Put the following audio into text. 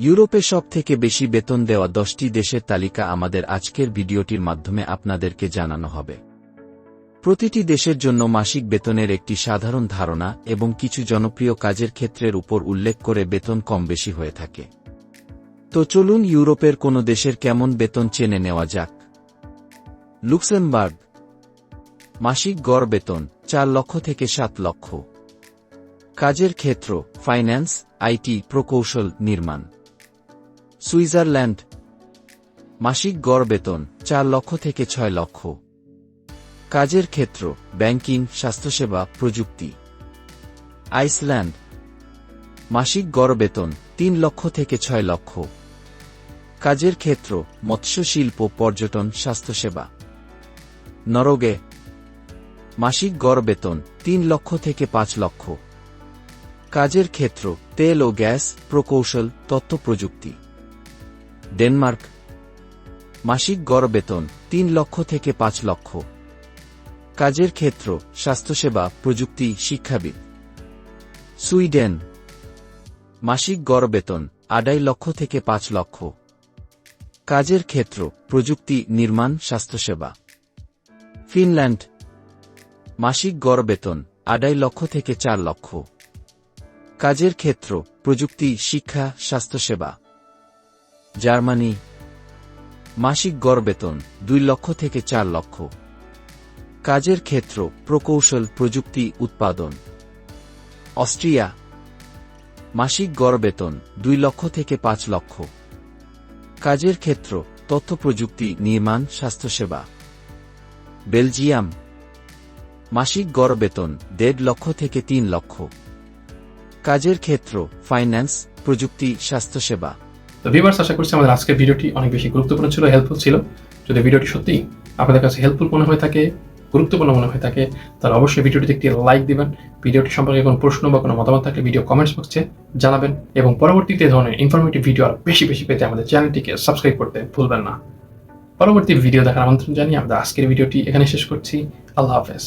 ইউরোপে সব থেকে বেশি বেতন দেওয়া দশটি দেশের তালিকা আমাদের আজকের ভিডিওটির মাধ্যমে আপনাদেরকে জানানো হবে। প্রতিটি দেশের জন্য মাসিক বেতনের একটি সাধারণ ধারণা এবং কিছু জনপ্রিয় কাজের ক্ষেত্রের উপর উল্লেখ করে বেতন কম বেশি হয়ে থাকে। তো চলুন ইউরোপের কোন দেশের কেমন বেতন চেনে নেওয়া যাক। লুক্সেমবার্গ। মাসিক গড় বেতন চার লক্ষ থেকে সাত লক্ষ। কাজের ক্ষেত্র, ফাইন্যান্স, আইটি, প্রকৌশল, নির্মাণ। সুইজারল্যান্ড। মাসিক গড় বেতন চার লক্ষ থেকে ছয় লক্ষ। কাজের ক্ষেত্র, ব্যাংকিং, স্বাস্থ্যসেবা, প্রযুক্তি। আইসল্যান্ড। মাসিক গড় বেতন তিন লক্ষ থেকে ছয় লক্ষ। কাজের ক্ষেত্র, মৎস্য শিল্প, পর্যটন, স্বাস্থ্যসেবা। নরগে মাসিক গড় বেতন তিন লক্ষ থেকে পাঁচ লক্ষ। কাজের ক্ষেত্র, তেল ও গ্যাস, প্রকৌশল, তথ্য প্রযুক্তি। ডেনমার্ক। মাসিক গড় বেতন তিন লক্ষ থেকে পাঁচ লক্ষ। কাজের ক্ষেত্র, স্বাস্থ্যসেবা, প্রযুক্তি, শিক্ষাবিদ। সুইডেন। মাসিক গড় বেতন আড়াই লক্ষ থেকে পাঁচ লক্ষ। কাজের ক্ষেত্র, প্রযুক্তি, নির্মাণ, স্বাস্থ্যসেবা। ফিনল্যান্ড। মাসিক গড় বেতন আড়াই লক্ষ থেকে চার লক্ষ। কাজের ক্ষেত্র, প্রযুক্তি, শিক্ষা, স্বাস্থ্যসেবা। জার্মানি, মাসিক গড় বেতন দুই লক্ষ থেকে চার লক্ষ। কাজের ক্ষেত্র, প্রকৌশল, প্রযুক্তি, উৎপাদন। অস্ট্রিয়া, মাসিক গড় বেতন দুই লক্ষ থেকে পাঁচ লক্ষ। কাজের ক্ষেত্র, তথ্য প্রযুক্তি, নির্মাণ, স্বাস্থ্যসেবা। বেলজিয়াম, মাসিক গড় বেতন দেড় লক্ষ থেকে তিন লক্ষ। কাজের ক্ষেত্র, ফাইন্যান্স, প্রযুক্তি, স্বাস্থ্যসেবা। তো ভিউয়ার্স আশা করছি আমাদের আজকের ভিডিওটি অনেক বেশি গুরুত্বপূর্ণ ছিল হেল্পফুল ছিল। যদি ভিডিওটি সত্যি আপনাদের কাছে হেল্পফুল মনে হয়ে থাকে, গুরুত্বপূর্ণ মনে হয়ে থাকে, তাহলে অবশ্যই ভিডিওটিতে একটি লাইক দিবেন। ভিডিওটি সম্পর্কে কোনো প্রশ্ন বা কোনো মতামত থাকলে ভিডিও কমেন্টস বক্সে জানাবেন এবং পরবর্তীতে ধরনের ইনফরমেটিভ ভিডিও আর বেশি বেশি পেতে আমাদের চ্যানেলটিকে সাবস্ক্রাইব করতে ভুলবেন না। পরবর্তী ভিডিও দেখার আমন্ত্রণ জানিয়ে আমাদের আজকের ভিডিওটি এখানে শেষ করছি। আল্লাহ হাফেজ।